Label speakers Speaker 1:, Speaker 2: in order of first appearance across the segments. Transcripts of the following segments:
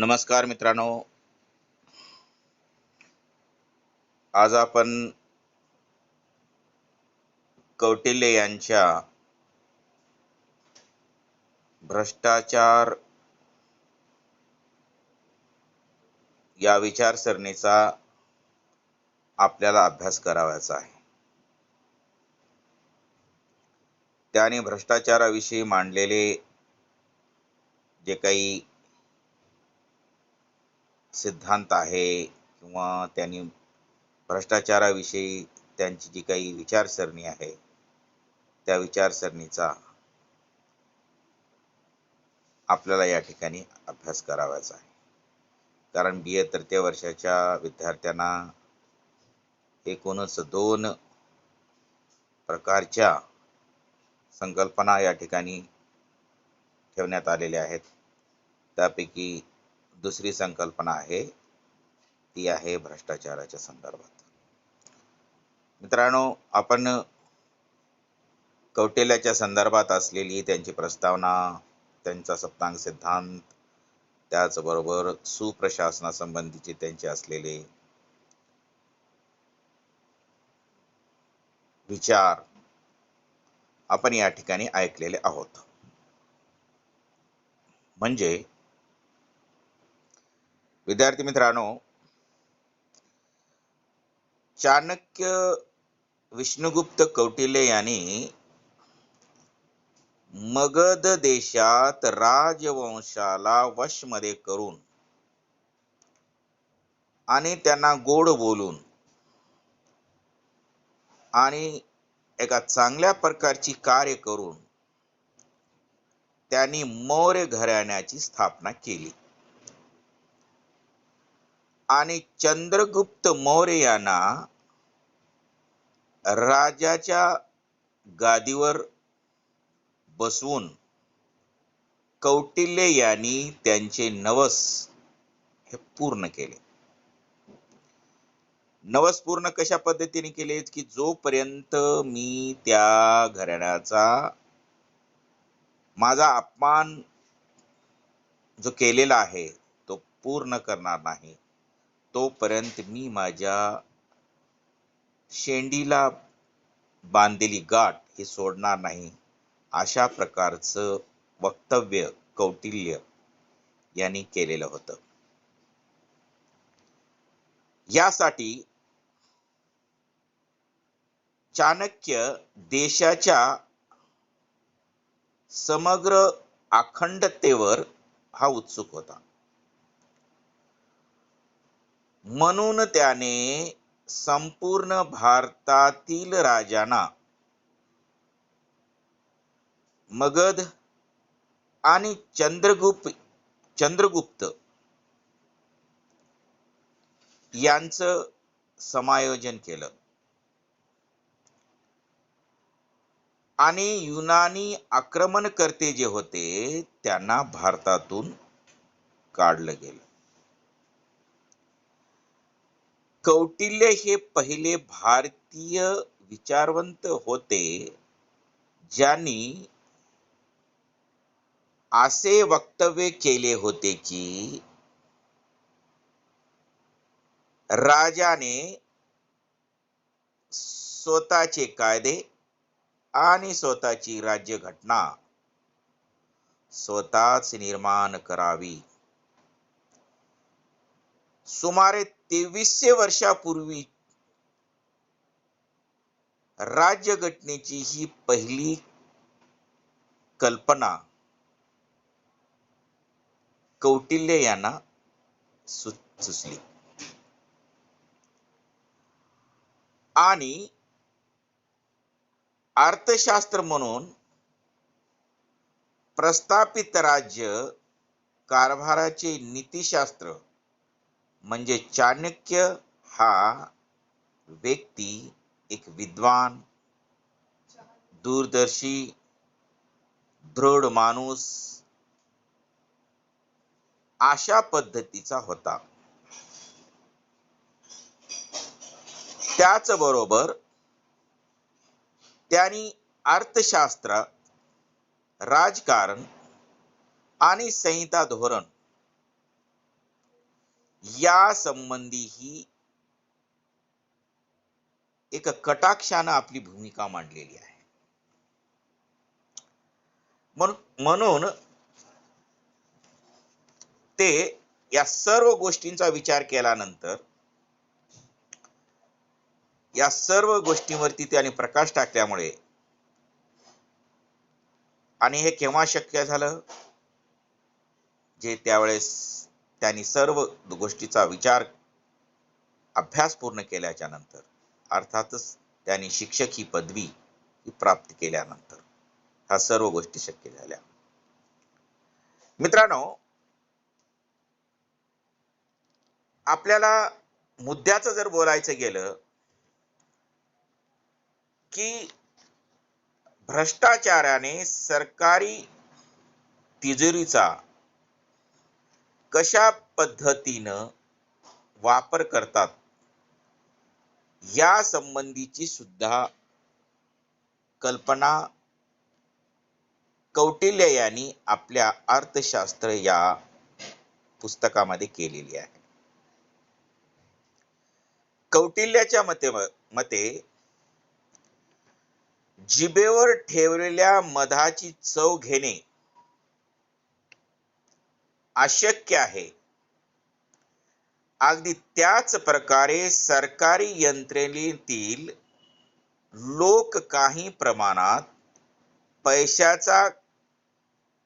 Speaker 1: नमस्कार मित्रांनो. आज आपण कौटिल्य यांच्या भ्रष्टाचार या विचारसरणीचा आपल्याला अभ्यास करावायचा आहे. त्याने भ्रष्टाचाराविषयी मांडलेले जे काही सिद्धांत आहे किंवा त्यांनी भ्रष्टाचाराविषयी त्यांची जी काही विचारसरणी आहे त्या विचारसरणीचा आपल्याला या ठिकाणी अभ्यास करावायचा आहे. कारण बी ए तृतीय वर्षाच्या विद्यार्थ्यांना एकूणच दोन प्रकारच्या संकल्पना या ठिकाणी ठेवण्यात आलेल्या आहेत. त्यापैकी दुसरी संकल्पना आहे ती आहे भ्रष्टाचाराच्या संदर्भात. मित्रांनो आपण कौटिल्याच्या संदर्भात असलेली त्यांची प्रस्तावना त्यांचा सप्तांग सिद्धांत त्याचबरोबर सुप्रशासनासंबंधीचे त्यांचे असलेले विचार आपण या ठिकाणी ऐकलेले आहोत. म्हणजे विद्यार्थी मित्रांनो चाणक्य विष्णुगुप्त कौटिल्य यांनी मगध देशात राजवंशाला वशमध्ये करून आणि त्यांना गोड बोलून आणि एका चांगल्या प्रकारची कार्य करून त्यांनी मौर्य घराण्याची स्थापना केली. आणि चंद्रगुप्त मौर्य यांना राजाच्या गादीवर बसवून कौटिल्य यांनी त्यांचे नवस हे पूर्ण केले. नवस पूर्ण कशा पद्धतीने केले की जोपर्यंत मी त्या घराण्याचा माझा अपमान जो केलेला आहे तो पूर्ण करणार नाही तोपर्यंत मी माझ्या शेंडीला बांधलेली गाठ हे सोडणार नाही. अशा प्रकारचं वक्तव्य कौटिल्य यांनी केलेलं होतं. यासाठी चाणक्य देशाच्या समग्र अखंडतेवर हा उत्सुक होता. म्हणून त्याने संपूर्ण भारतातील राजांना मगध आणि चंद्रगुप्त चंद्रगुप्त यांचं समायोजन केलं. आणि युनानी आक्रमणकर्ते जे होते त्यांना भारतातून काढलं गेलं. कौटिल्य हे पहिले भारतीय विचारवंत होते ज्यांनी असे वक्तव्य केले होते की राजाने स्वतःचे कायदे आणि स्वतःची राज्यघटना स्वतःच निर्माण करावी. सुमारे तेवीसशे वर्षापूर्वी राज्यघटनेची ही पहिली कल्पना कौटिल्य यांना सु सुचली. आणि अर्थशास्त्र म्हणून प्रस्थापित राज्य कारभाराचे नीतिशास्त्र म्हणजे चाणक्य हा व्यक्ती एक विद्वान दूरदर्शी दृढ माणूस अशा पद्धतीचा होता. त्याचबरोबर त्यांनी अर्थशास्त्र राजकारण आणि संहिता धोरण या संबंधी ही एक कटाक्षानं आपली भूमिका मांडलेली आहे. म्हणून म्हणून ते या सर्व गोष्टींचा विचार केल्यानंतर या सर्व गोष्टींवरती त्याने प्रकाश टाकल्यामुळे आणि हे केव्हा शक्य झालं? जे त्यावेळेस त्यांनी सर्व गोष्टीचा विचार अभ्यास पूर्ण केल्याच्यानंतर अर्थातच त्यांनी शिक्षक ही पदवी ही प्राप्त केल्यानंतर ह्या सर्व गोष्टी शक्य झाल्या. मित्रांनो आपल्याला मुद्द्याचं जर बोलायचं गेलं की भ्रष्टाचाराने सरकारी तिजोरीचा कशा पद्धतीनं वापर करतात? या संबंधीची सुद्धा कल्पना कौटिल्य यांनी आपल्या अर्थशास्त्र या पुस्तकामध्ये केलेली आहे. कौटिल्याच्या मते मते जिभेवर ठेवलेल्या मधाची चव घेणे अशक्य आहे. अगदी त्याच प्रकारे सरकारी यंत्रणेतील लोक काही प्रमाणात पैशाचा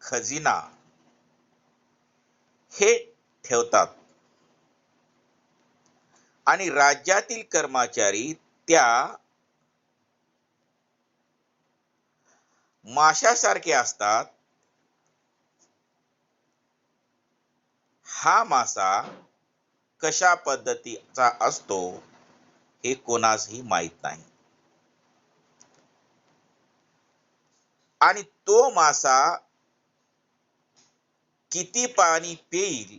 Speaker 1: खजिना हे ठेवतात. आणि राज्यातील कर्मचारी त्या माशासारखे असतात. हा मासा कशा पद्धतीचा असतो हे कोणासही माहीत नाही. आणि तो मासा किती पाणी पेईल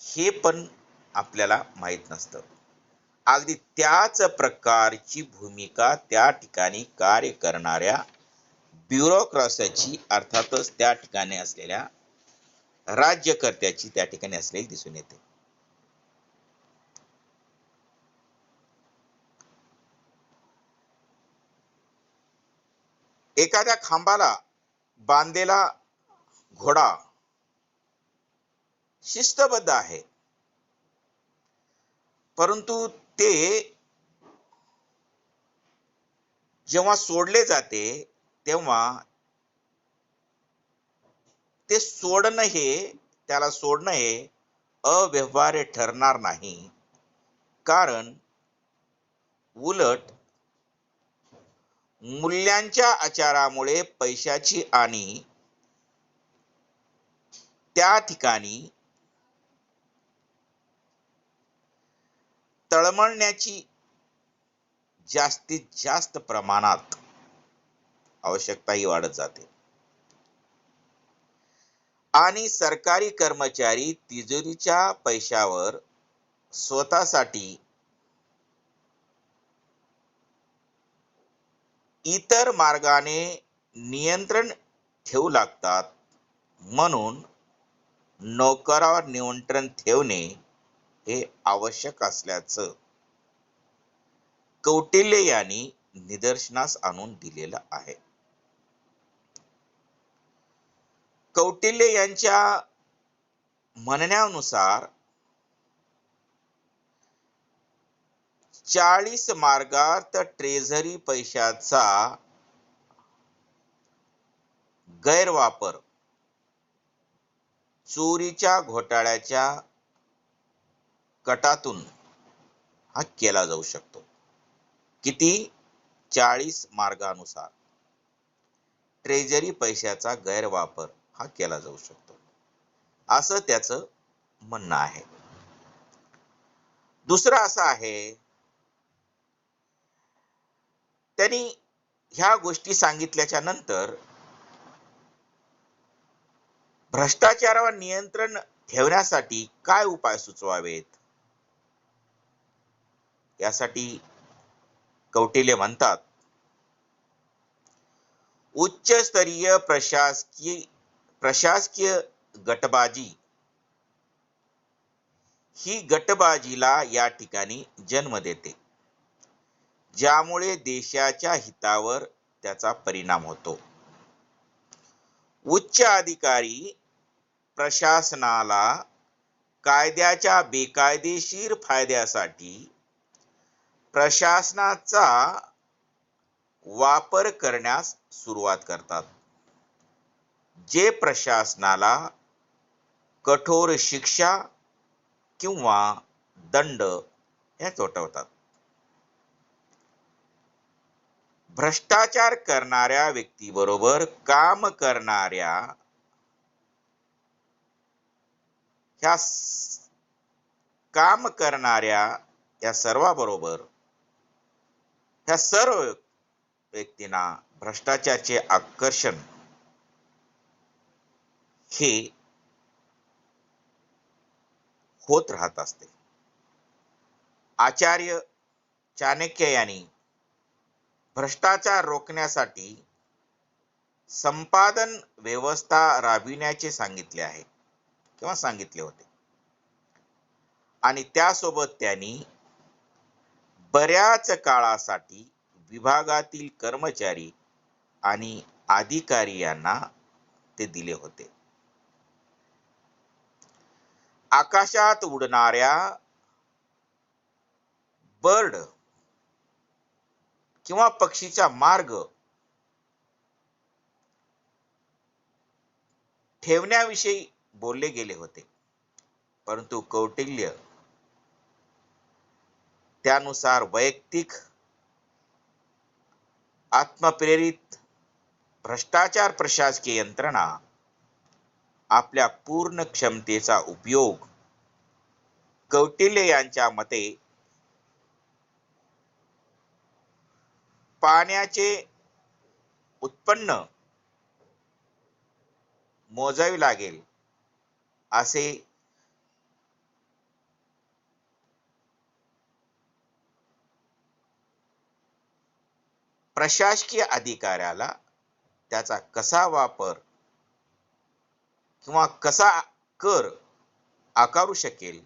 Speaker 1: हे पण आपल्याला माहीत नसतं. अगदी त्याच प्रकारची भूमिका त्या ठिकाणी कार्य करणाऱ्या ब्युरोक्रॉसची अर्थातच त्या ठिकाणी असलेल्या राज्यकर्त्याची त्या ठिकाणी असलेली दिसून येते. एखाद्या खांबाला बांधलेला घोडा शिस्तबद्ध आहे. परंतु ते जेव्हा सोडले जाते तेव्हा ते सोडणं हे त्याला सोडणं हे अव्यवहार्य ठरणार नाही. कारण उलट मूल्यांच्या आचारामुळे पैशाची आणि त्या ठिकाणी तळमळण्याची जास्तीत जास्त प्रमाणात आवश्यकता ही वाढत जाते. आणि सरकारी कर्मचारी तिजोरीच्या पैशावर स्वतःसाठी इतर मार्गाने नियंत्रण ठेवू लागतात. म्हणून नोकरावर नियंत्रण ठेवणे हे आवश्यक असल्याचं कौटिल्य यांनी निदर्शनास आणून दिलेलं आहे. कौटिल्य यांच्या म्हणण्यानुसार चाळीस मार्गात ट्रेझरी पैशाचा गैरवापर चोरीच्या घोटाळ्याच्या कटातून हा केला जाऊ शकतो. किती? चाळीस मार्गानुसार. ट्रेझरी पैशाचा गैरवापर. हा केला जाऊ शकतो. असं त्याचं म्हणणं आहे. दुसरं असं आहे त्यांनी ह्या गोष्टी सांगितल्याच्या नंतर भ्रष्टाचारावर नियंत्रण ठेवण्यासाठी काय उपाय सुचवावेत? यासाठी कौटिल्य म्हणतात. उच्च स्तरीय प्रशासकीय प्रशासकीय गटबाजी. ही गटबाजीला या ठिकाणी जन्म देते. ज्यामुळे देशाच्या हितावर त्याचा परिणाम होतो. उच्च अधिकारी प्रशासनाला कायद्याच्या बेकायदेशीर फायद्यासाठी प्रशासनाचा वापर करण्यास सुरुवात करतात. जे प्रशासनाला कठोर शिक्षा किंवा दंड हे चोटवतात. भ्रष्टाचार करणाऱ्या व्यक्तीबरोबर काम करणाऱ्या ह्या काम करणाऱ्या या सर्वाबरोबर ह्या सर्व व्यक्तींना भ्रष्टाचाराचे आकर्षण हे होत राहत असते. आचार्य चाणक्य यांनी भ्रष्टाचार रोखण्यासाठी संपादन व्यवस्था राबविण्याचे सांगितले आहे किंवा सांगितले होते. आणि त्यासोबत त्यांनी बऱ्याच काळासाठी विभागातील कर्मचारी आणि अधिकारी यांना ते दिले होते. आकाशात उडणाऱ्या बर्ड किंवा पक्षीचा मार्ग ठेवण्याविषयी बोलले गेले होते. परंतु कौटिल्य त्यानुसार वैयक्तिक आत्मप्रेरित भ्रष्टाचार प्रशासकीय यंत्रणा आपल्या पूर्ण क्षमतेचा उपयोग कौटिल्य यांच्या मते पाण्याचे उत्पन्न मोजावे लागेल असे प्रशासकीय अधिकाऱ्याला त्याचा कसा वापर किंवा कसा कर आकारू शकेल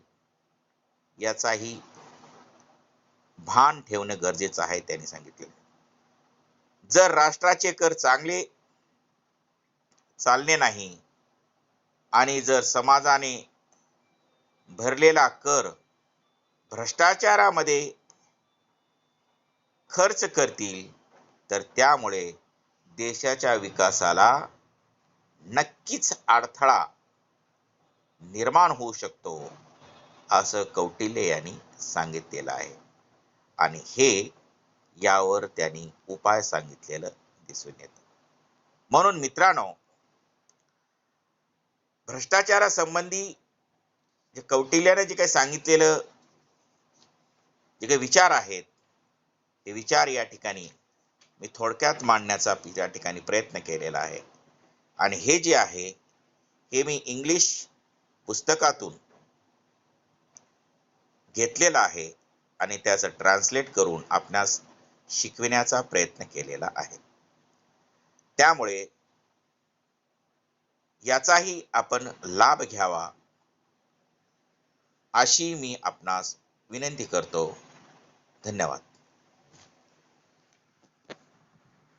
Speaker 1: याचाही भान ठेवणं गरजेचं आहे त्यांनी सांगितले जर राष्ट्राचे कर चांगले चालणे नाही आणि जर समाजाने भरलेला कर भ्रष्टाचारामध्ये खर्च करतील तर त्यामुळे देशाच्या विकासाला नक्कीच अडथळा निर्माण होऊ शकतो असं कौटिल्य यांनी सांगितलेलं आहे. आणि हे यावर त्यांनी उपाय सांगितलेलं दिसून येतं. म्हणून मित्रांनो भ्रष्टाचारासंबंधी जे कौटिल्याने जे काही सांगितलेलं जे काही विचार आहेत ते विचार या ठिकाणी मी थोडक्यात मांडण्याचा या ठिकाणी प्रयत्न केलेला आहे. आणि हे जे आहे हे मी इंग्लिश पुस्तकातून घेतलेलं आहे आणि त्याचं ट्रान्सलेट करून आपणास शिकविण्याचा प्रयत्न केलेला आहे. त्यामुळे याचाही आपण लाभ घ्यावा अशी मी आपणास विनंती करतो. धन्यवाद.